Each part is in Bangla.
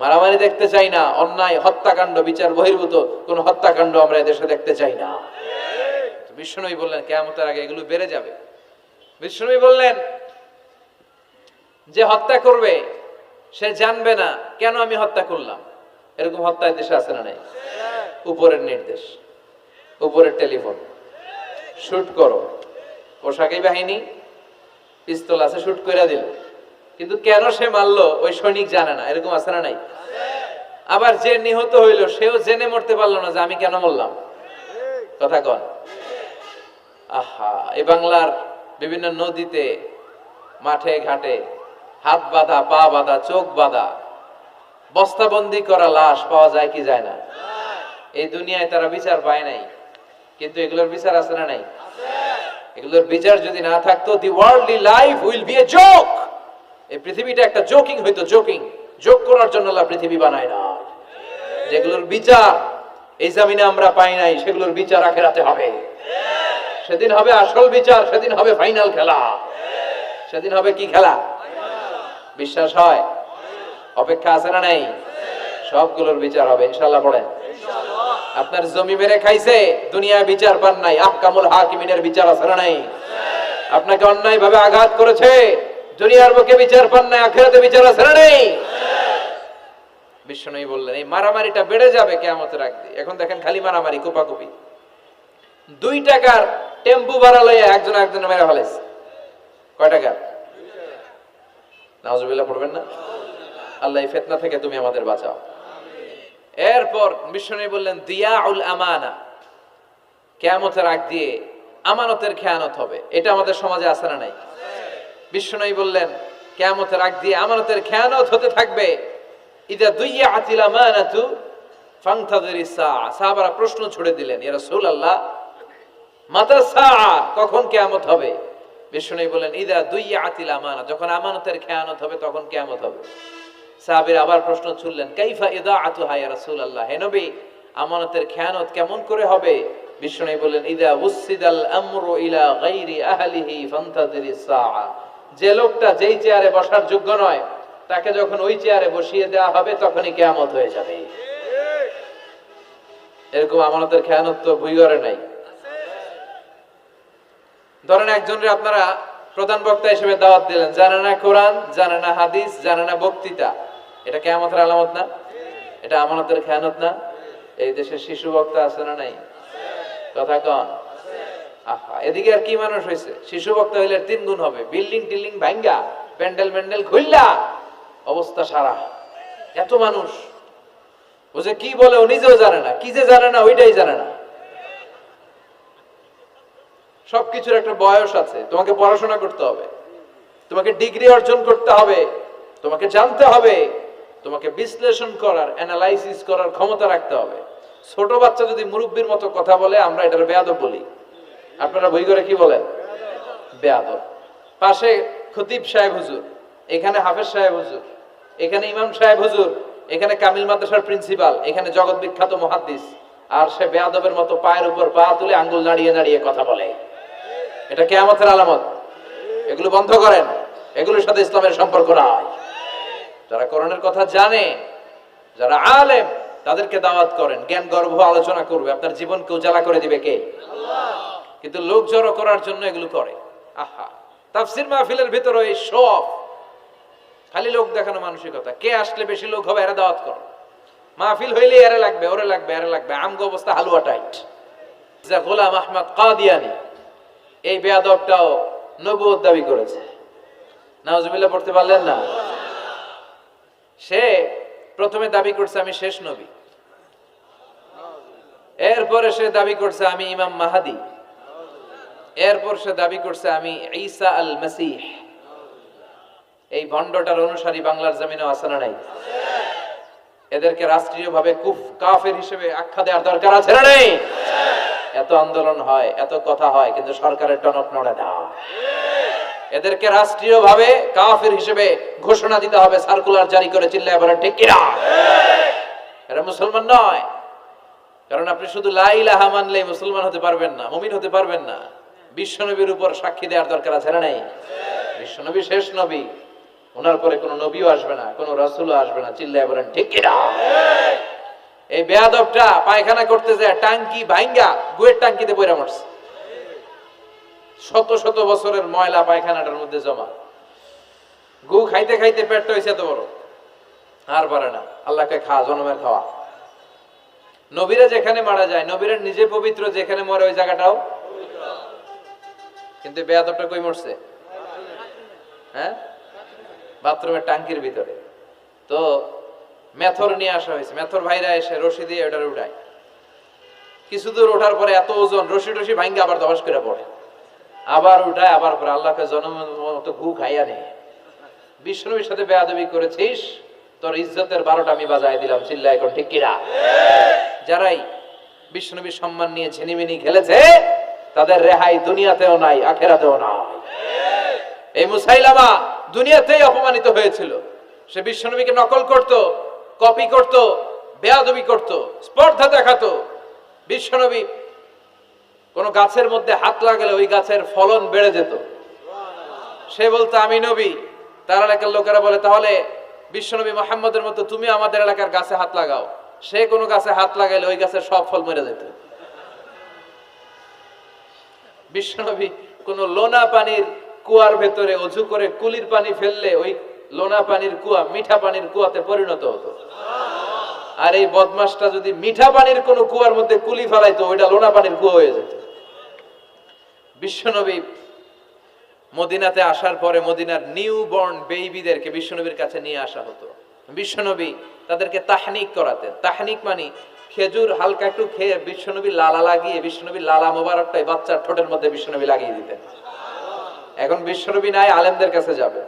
মারামারি দেখতে চাই না, অন্যায়, হত্যাকাণ্ড, বিচার বহির্ভূত, কোন হত্যাকাণ্ড আমরা এদেশে দেখতে চাই না। বিষ্ণুই বললেন কেমতের আগে এগুলো বেড়ে যাবে। বিষ্ণুই বললেন, যে হত্যা করবে, সে জানবে না কেন আমি হত্যা করলাম। এরকম হত্যা দেশে আছে না নাই? উপরের নির্দেশ, উপরের টেলিফোন। শুট করো। পোশাকি বাহিনী, পিস্তল আছে, শুট করে দিল। কিন্তু কেন সে মারলো, ওই সৈনিক জানে না। এরকম আছে না নাই? আবার যে নিহত হইল, সেও জেনে মরতে পারল না যে আমি কেন মরলাম। কথা কন। আহা, এই বাংলার বিভিন্ন নদীতে, মাঠে, ঘাটে, হাত বাঁধা, পা বাঁধা, চোখ বাঁধা, বস্তাবন্দি করা লাশ পাওয়া যায় কি যায় না? এই দুনিয়ায় তারা বিচার পায় নাই। কিন্তু এগুলোর বিচার আছে না নাই? এগুলোর বিচার যদি না থাকতো the worldly life will be a joke এই পৃথিবীটা একটা জোকিং হইতো জোকিং যোগ করার জন্য আল্লাহ পৃথিবী বানায় না যেগুলোর বিচার এই জামিনে আমরা পাই নাই, সেগুলোর বিচার আখেরাতে হবে। সেদিন হবে আসল বিচার, সেদিন হবে ফাইনাল খেলা। সেদিন হবে কি খেলা? বিশ্বাস হয়? অপেক্ষা আছে না নাই? সবগুলোর বিচার হবে ইনশাল্লাহ পড়েন। আপনার জমি মেরে খাইছে দুনিয়া বিচার পান নাই। আহকামুল হাকিমিনের বিচার আছে না নাই? আপনাকে অন্যায় ভাবে আঘাত করেছে। দুনিয়ার বুকে বিচার পান নাই, আখেরাতে বিচার আছে না নাই? বিষ্ণু বললেন, এই মারামারিটা বেড়ে যাবে কেমতের আগ এখন দেখেন খালি মারামারি, কোপাকুপি। দুই টাকার টেম্পু ভাড়া লইয়া একজন একজন মেরে ফেলেছে কয় টাকার নাউজুবিল্লাহ, পড়বেন না? আল্লাহ, এই ফেতনা থেকে তুমি আমাদের বাঁচাও। এরপর বিষ্ণু বললেন দিয়া দিয়াউল আমানা। কেয়ামতের আগ দিয়ে আমানতের খেয়ানত হবে। এটা আমাদের সমাজে আছে না নাই? বিষ্ণু বললেন, কেয়ামতের আগ দিয়ে আমানতের খেয়ানত হতে থাকবে। ইদা দুইয়া আতিল আমানাতু ফাংতাদিরি সা সাহাবারা প্রশ্ন ছুড়ে দিলেন, ইয়া রাসূলুল্লাহ মাতা সা কখন কেয়ামত হবে? বিষ্ণু বললেন, ইদা দুইয়া আতিল আমানা, যখন আমানতের খেয়ানত হবে তখন কেয়ামত হবে। সাহাবীর আবার প্রশ্ন ছুড়লেন, কাইফা ইদা আতুহা ইয়া রাসূলুল্লাহ? হে নবী, আমানতের খেয়ানত কেমন করে হবে? বিষ্ণু বললেন, ইদা উসিদাল আমরু ইলা গায়রি আহলিহি ফান্তাদিরি সা যে লোকটা যেই চেয়ারে বসার যোগ্য নয়, তাকে যখন ওই চেয়ারে বসিয়ে দেওয়া হবে, তখনই কেয়ামত হয়ে যাবে। এরকম আমানতের খেয়ানত তো ভুইগরে নাই। ধরেন একজনের আপনারা প্রধান বক্তা হিসেবে দাওয়াত দিলেন, জানে না কোরআন, জানে না হাদিস, জানে না বক্তৃতা, এটা কেয়ামতের আলামত না? এটা আমানতের খেয়ানত না? এই দেশের শিশু বক্তা আছে না নাই? কথা কন। আহা, এদিকে আর কি মানুষ হয়েছে শিশু ভক্ত হইলে তিন গুণ হবে। বিল্ডিং টিল্ডিং ভাঙ্গা, প্যান্ডেল ম্যান্ডেল খুললা অবস্থা সারা। এত মানুষ। ও যে কি বলে ও নিজেও জানে না। কি যে জানে না, ওইটাই জানে না। সবকিছুর একটা বয়স আছে। তোমাকে পড়াশোনা করতে হবে। তোমাকে ডিগ্রি অর্জন করতে হবে। তোমাকে জানতে হবে। তোমাকে বিশ্লেষণ করার অ্যানালাইসিস করার ক্ষমতা রাখতে হবে। ছোট বাচ্চা যদি মুরব্বীর মতো কথা বলে, আমরা এটার বেয়াদব বলি। আপনারা বই করে কি বলেন? বেয়াদব। পাশে খতিব সাহেব হুজুর, এখানে হাফেজ সাহেব হুজুর, এখানে ইমাম সাহেব হুজুর, এখানে কামিল মাদ্রাসার প্রিন্সিপাল, এখানে জগৎ বিখ্যাত মহাদ্দিস। আর সে বেয়াদবের মতো পায়ের উপর পা তুলে আঙ্গুল নাড়িয়ে নাড়িয়ে কথা বলে। এটা কেয়ামতের আলামত। এগুলো বন্ধ করেন। এগুলোর সাথে ইসলামের সম্পর্ক নাই। যারা করণের কথা জানে, যারা আলেম, তাদেরকে দাওয়াত করেন। জ্ঞান গর্ভ আলোচনা করবে। আপনার জীবনকে উজালা করে দিবে কে? কিন্তু লোক জড়ো করার জন্য এগুলো করে। আহা, তাফসির মাহফিলের ভিতরে এই সব। খালি লোক দেখানো মানসিকতা। কে আসলে বেশি লোক হবে, এরা দাওয়াত করো। মাহফিল হইলে এরা লাগবে, ওরে লাগবে, এরা লাগবে। আমগো অবস্থা হালুয়া টাইট। যা গোলাম আহমদ কাদিয়ানি এই বেয়াদবটাও নবুয়ত দাবি করেছে। নাউজুবিল্লাহ, পড়তে পারলেন না? সে প্রথমে দাবি করছে, আমি শেষ নবী। এরপরে সে দাবি করছে, আমি ইমাম মাহাদি। এরপর সে দাবি করছে, আমি ঈসা আল মাসিহ এই ভণ্ডটার অনুসারী বাংলার জমিনে আছে নাই? এদেরকে রাষ্ট্রীয়ভাবে কুফ, কাফের হিসেবে আখ্যা দেওয়ার দরকার আছে না নেই? এত আন্দোলন হয়, এত কথা হয়, কিন্তু সরকারের টনক নড়ে না। এদেরকে রাষ্ট্রীয়ভাবে কাফের হিসেবে ঘোষণা দিতে হবে, সার্কুলার জারি করে চিল্লায় এবারে ঠিক কিনা? এরা মুসলমান নয়। কারণ আপনি শুধু লাইলাহা মানলে মুসলমান হতে পারবেন না, মুমিন হতে পারবেন না। বিশ্বনবীর উপর সাক্ষী দেওয়ার দরকার আছে না নেই? বিশ্বনবী শেষ নবী। ওনার পরে কোনো নবীও আসবে না, কোনো রাসূলও আসবে না। চিল্লায় বলেন, ঠিক এই বেয়াদবটা পায়খানা করতে যায় টাঙ্কি ভাঙ্গা গুয়ের টাঙ্কিতে বইরা মারছে। শত শত বছরের ময়লা পায়খানাটার মধ্যে জমা। গু খাইতে খাইতে পেটটা হয়েছে এত বড়। আর পারে না। আল্লাহকে খা, জনমের খাওয়া। নবীরা যেখানে মারা যায়, নবীরা নিজে পবিত্র যেখানে মরে ওই জায়গাটাও কিন্তু বেয়াদবটা কই মরছে? হ্যাঁ? বাথরুমের টাঙ্কির ভিতরে। তো মেথর নিয়ে আসা হয়েছে। মেথর ভাইরা এসে রশি দিয়ে ওটার উঠায়। কিছু দূর ওঠার পরে এত ওজন রশি টসি ভাঙ্গে আবার দবাস করে পড়ে। আবার উঠায় আবার পরে আল্লাহকে জনম মতো গু খাইয়া নেই বিষ্ণুর সাথে বেয়াদবি করেছিস তোর ইজ্জতের বারোটা আমি বাজায় দিলাম চিল্লা এখন ঠিক কিরা যারাই বিষ্ণুবীর সম্মান নিয়ে ঝিনিমিনি খেলেছে তাদের রেহাই দুনিয়াতেও নাই, আখেরাতেও নাই। এই মুসাইলামা দুনিয়াতেই অপমানিত হয়েছিল। সে বিশ্বনবীকে নকল করত, কপি করত, বেয়াদবি করত, স্পর্ধা দেখাতো। বিশ্বনবী কোন গাছের মধ্যে হাত লাগালে ওই গাছের ফলন বেড়ে যেত। সে বলতো, আমি নবী। তার এলাকার লোকেরা বলে, তাহলে বিশ্বনবী মোহাম্মদের মতো তুমি আমাদের এলাকার গাছে হাত লাগাও। সে কোনো গাছে হাত লাগাইলে ওই গাছের সব ফল মরে যেত। বিশ্বনবী কোন লোনা পানির কুয়ার ভেতরে অজু করে কুলির পানি ফেললে ওই লোনা পানির কুয়া মিঠা পানির কুয়াতে পরিণত হতো। আর এই বদমাসটা যদি মিঠা পানির কোন কুয়ার মধ্যে কুলি ফেলাইতো, ওইটা লোনা পানির কুয়া হয়ে যেত। বিশ্বনবী মদিনাতে আসার পরে মদিনার নিউ বর্ন বেবিদেরকে বিশ্বনবীর কাছে নিয়ে আসা হতো। বিশ্বনবী তাদেরকে তাহনিক করাতেন। তাহনিক মানে খেজুর হালকা একটু খেয়ে বিশ্বনবী লালা লাগিয়ে বিশ্বনবী লালা মোবারকটাই বাচ্চার ঠোঁটের মধ্যে বিশ্বনবী লাগিয়ে দিতেন। এখন বিশ্বনবী নাই, আলেমদের কাছে যাবেন।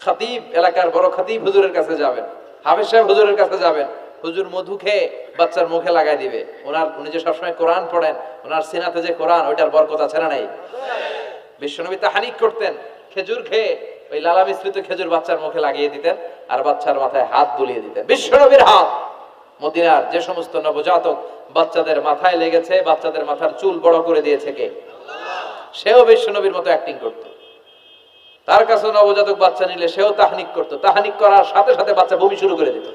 খাতিব এলাকার বড় খাতিব হুজুরের কাছে যাবেন। হাফেজ সাহেব হুজুরের কাছে যাবেন। হুজুর মধু খেয়ে বাচ্চার মুখে লাগাই দিবে। ওনার উনি যে সবসময় কোরআন পড়েন, ওনার সিনাতে যে কোরআন, ওইটার বরকত আছে না নাই? বিশ্বনবী তাহানিক করতেন, খেজুর খেয়ে ওই লালা মিশ্রিত খেজুর বাচ্চার মুখে লাগিয়ে দিতেন আর বাচ্চার মাথায় হাত বুলিয়ে দিতেন। বিশ্বনবীর হাত! মদিনার যে সমস্ত নবজাতক বাচ্চাদের মাথায় লেগেছে, বাচ্চাদের মাথার চুল বড় করে দিয়েছে কে? সেও বিশ্বনবীর মতো অ্যাক্টিং করতো। তার কাছে নবজাতক বাচ্চা নিলে সেও তাহানিক করতো। তাহানিক করার সাথে সাথে বাচ্চা বমি শুরু করে দিত।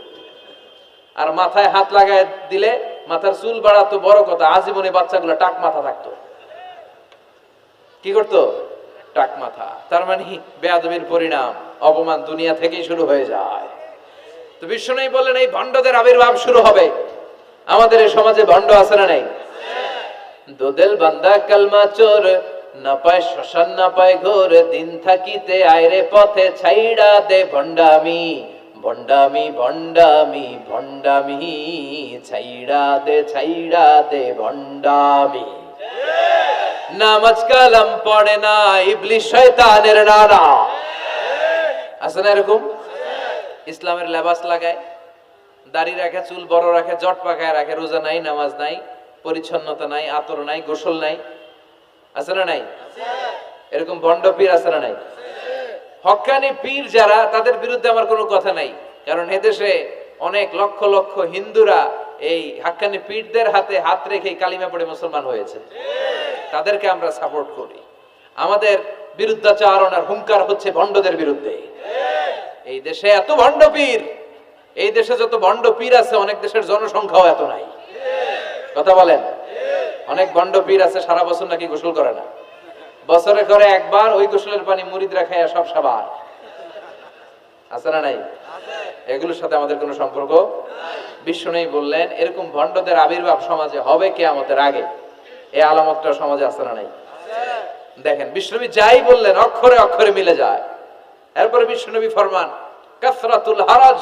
আর মাথায় হাত লাগায় দিলে মাথার চুল বাড়াতো বড় কথা, আজীবনে বাচ্চাগুলো টাক মাথা থাকতো। কি করতো? টাক মাথা। তার মানে বেয়াদবির পরিণাম, অপমান দুনিয়া থেকেই শুরু হয়ে যায়। তো বিষ্ণু বললেন এই ভণ্ডদের আবির্ভাব শুরু হবে। আমাদের এই সমাজে ভণ্ড আছে না নাই? দোদেল বান্দা কালমা চোর, না পায় শ্মশান, না পায় ঘোর, দিন থাকিতে আয়রে পথে ছাইড়া দে ভণ্ডামি। ভণ্ডামি ভণ্ডামি ভণ্ডামি, ছাইড়া দে ছাইড়া দে ভণ্ডামি। নামাজ কালাম পড়ে না, ইবলিশ শয়তানের নানা। আছে না এরকম? ইসলামের লেবাস লাগায়, দাড়ি রাখে, চুল বড় রাখে, জট পাকায় রাখে, রোজা নাই, নামাজ নাই, পরিচ্ছন্নতা নাই, আতর নাই, গোসল নাই। আছে না নাই? এরকম ভণ্ড পীর আছে না নাই? হক্কানি পীর যারা, তাদের বিরুদ্ধে আমার কোনো কথা নাই। কারণ এদেশে অনেক লক্ষ লক্ষ হিন্দুরা এই হাক্কানি পীরদের হাতে হাত রেখে কালিমা পড়ে মুসলমান হয়েছে। তাদেরকে আমরা সাপোর্ট করি। আমাদের বিরুদ্ধাচারণ আর হুঙ্কার হচ্ছে ভণ্ডদের বিরুদ্ধে। এই দেশে এত ভণ্ড পীর এই দেশে যত ভণ্ড পীর আছে অনেক দেশের জনসংখ্যাও এত নাই। কথা বলেন? অনেক ভণ্ড পীর আছে সারা বছর নাকি গোসল করে না। বছরে করে একবার ওই গোসলের পানি মুরিদরা খাইয়া সব সাবার। আছে না নাই? এগুলোর সাথে আমাদের কোনো সম্পর্ক বিশ্ব নেই বললেন এরকম ভণ্ডদের আবির্ভাব সমাজে হবে কে আমাদের আগে। এই আলামতটা সমাজে আছে না নাই? দেখেন বিষ্ণবী যাই বললেন অক্ষরে অক্ষরে মিলে যায়। এরপরে বিষ্ণবী ফরমান, কাসরাতুল হারাজ।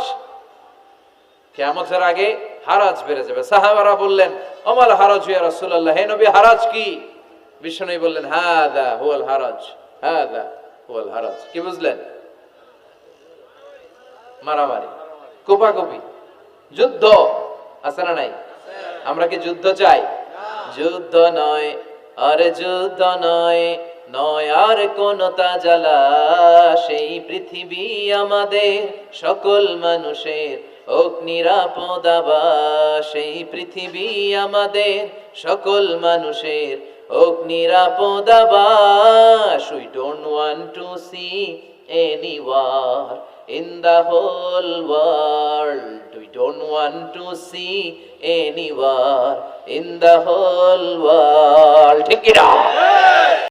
কিয়ামতের আগে হারাজ বেড়ে যাবে। সাহাবারা বললেন ওমাল হারাজ ইয়া রাসূলুল্লাহ? হে নবী, হারাজ কি? বিষ্ণু বললেন, হাদা হুয়াল হারাজ, হাদা হুয়াল হারাজ। কি বুঝলেন? মারামারি, কোপাকুপি, যুদ্ধ আছে না নাই? আমরা কি যুদ্ধ চাই? যুদ্ধ নয়, আরে যুদ্ধ নয়। নয় আর কোন তাজালা, সেই পৃথিবী আমাদের সকল মানুষের অগ্নিরাপদ আবাস। সেই পৃথিবী আমাদের সকল মানুষের অগ্নিরাপদ আবাস। We don't want to see any in the whole world we don't to see any in the whole world ঠিক